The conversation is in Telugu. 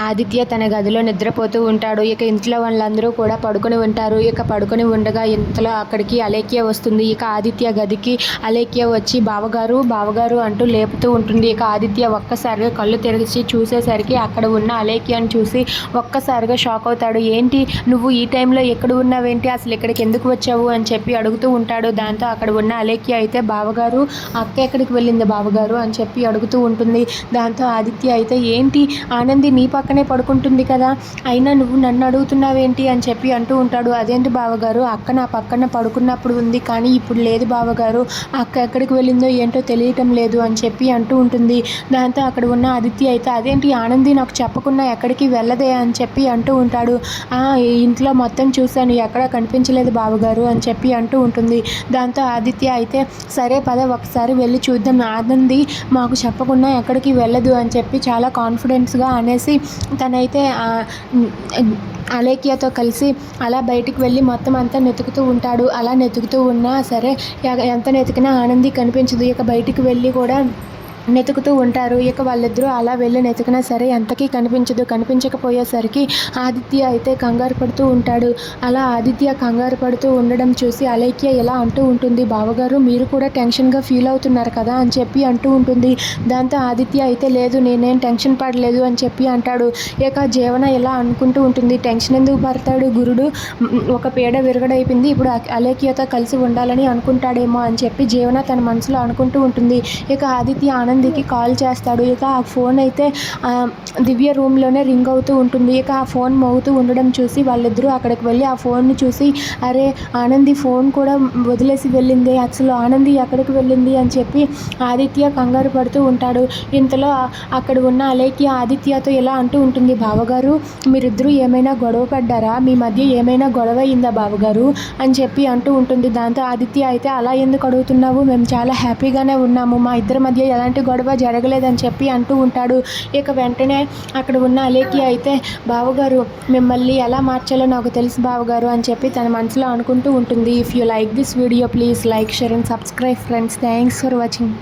ఆదిత్య తన గదిలో నిద్రపోతూ ఉంటాడు. ఇక ఇంట్లో వాళ్ళందరూ కూడా పడుకొని ఉంటారు. ఇక పడుకొని ఉండగా ఇంతలో అక్కడికి అలేఖ్య వస్తుంది. ఇక ఆదిత్య గదికి అలేఖ్య వచ్చి బావగారు బావగారు అంటూ లేపుతూ ఉంటుంది. ఇక ఆదిత్య ఒక్కసారిగా కళ్ళు తెరిచి చూసేసరికి అక్కడ ఉన్న అలేఖ్యను చూసి ఒక్కసారిగా షాక్ అవుతాడు. ఏంటి నువ్వు ఈ టైంలో ఎక్కడ ఉన్నావేంటి? అసలు ఇక్కడికి ఎందుకు వచ్చావు? అని చెప్పి అడుగుతూ ఉంటాడు. దాంతో అక్కడ ఉన్న అలేఖ్య అయితే బావగారు అక్క ఎక్కడికి వెళ్ళింది బావగారు? అని చెప్పి అడుగుతూ ఉంటుంది. దాంతో ఆదిత్య అయితే ఏంటి ఆనంది నీ పక్కనే పడుకుంటుంది కదా. అయినా నువ్వు నన్ను అడుగుతున్నావేంటి అని చెప్పి అంటూ ఉంటాడు. అదేంటి బావగారు? అక్క నా పక్కన పడుకున్నప్పుడు ఉంది కానీ ఇప్పుడు లేదు బావగారు. అక్క ఎక్కడికి వెళ్ళిందో ఏంటో తెలియటం లేదు అని చెప్పి అంటూ ఉంటుంది. దాంతో అక్కడ ఉన్న ఆదిత్య అయితే అదేంటి ఆనంది నాకు చెప్పకుండా ఎక్కడికి వెళ్ళదే? అని చెప్పి అంటూ ఉంటాడు. "ఆ, ఇంట్లో మొత్తం చూశాను. ఎక్కడ కనిపించలేదు బావగారు అని చెప్పి అంటూ ఉంటుంది. దాంతో ఆదిత్య అయితే సరే పద ఒకసారి వెళ్ళి చూద్దాం. ఆనంది మాకు చెప్పకుండా ఎక్కడికి వెళ్ళదు అని చెప్పి చాలా కాన్ఫిడెన్స్గా అనేసి తనైతే అలేఖ్యతో కలిసి అలా బయటికి వెళ్ళి మొత్తం అంతా వెతుకుతూ ఉంటాడు. అలా వెతుకుతూ ఉన్నా సరే ఎంత వెతికినా ఆనంది కనిపించదు. ఇక బయటికి వెళ్ళి కూడా నెతుకుతూ ఉంటారు. ఇక వాళ్ళిద్దరూ అలా వెళ్ళి నెతికినా సరే ఎంతకీ కనిపించదు. కనిపించకపోయేసరికి ఆదిత్య అయితే కంగారు పడుతూ ఉంటాడు. అలా ఆదిత్య కంగారు పడుతూ ఉండడం చూసి అలైక్య ఇలా అంటూ ఉంటుంది. బావగారు మీరు కూడా టెన్షన్గా ఫీల్ అవుతున్నారు కదా అని చెప్పి అంటూ ఉంటుంది. దాంతో ఆదిత్య అయితే లేదు నేనేం టెన్షన్ పడలేదు అని చెప్పి అంటాడు. ఇక జీవన ఇలా అనుకుంటూ ఉంటుంది. టెన్షన్ ఎందుకు పడతాడు గురుడు? ఒక పేడ విరగడైపోయింది. ఇప్పుడు అలేఖ్యతో కలిసి ఉండాలని అనుకుంటాడేమో అని చెప్పి జీవన తన మనసులో అనుకుంటూ ఉంటుంది. ఇక ఆదిత్య ఆనందికి కాల్ చేస్తాడు. ఇక ఆ ఫోన్ అయితే దివ్య రూమ్లోనే రింగ్ అవుతూ ఉంటుంది. ఇక ఆ ఫోన్ మోగుతూ ఉండడం చూసి వాళ్ళిద్దరూ అక్కడికి వెళ్ళి ఆ ఫోన్ని చూసి అరే ఆనంది ఫోన్ కూడా వదిలేసి వెళ్ళింది. అసలు ఆనంది ఎక్కడికి వెళ్ళింది? అని చెప్పి ఆదిత్య కంగారు పడుతూ ఉంటాడు. ఇంతలో అక్కడ ఉన్న అలేఖ్య ఆదిత్యతో ఇలా అంటూ ఉంటుంది బావగారు మీరిద్దరూ ఏమైనా గొడవ పడ్డారా? మీ మధ్య ఏమైనా గొడవ అయిందా బావగారు? అని చెప్పి అంటూ ఉంటుంది. దాంతో ఆదిత్య అయితే అలా ఎందుకు అడుగుతున్నావు? మేము చాలా హ్యాపీగానే ఉన్నాము. మా ఇద్దరి మధ్య ఎలాంటి గొడవ జరగలేదని చెప్పి అంటూ ఉంటాడు. ఇక వెంటనే అక్కడ ఉన్న అలేఖ్య అయితే బావగారు మిమ్మల్ని ఎలా మార్చాలో నాకు తెలుసు బావగారు అని చెప్పి తన మనసులో అనుకుంటూ ఉంటుంది. If you like this video please like share and subscribe friends thanks for watching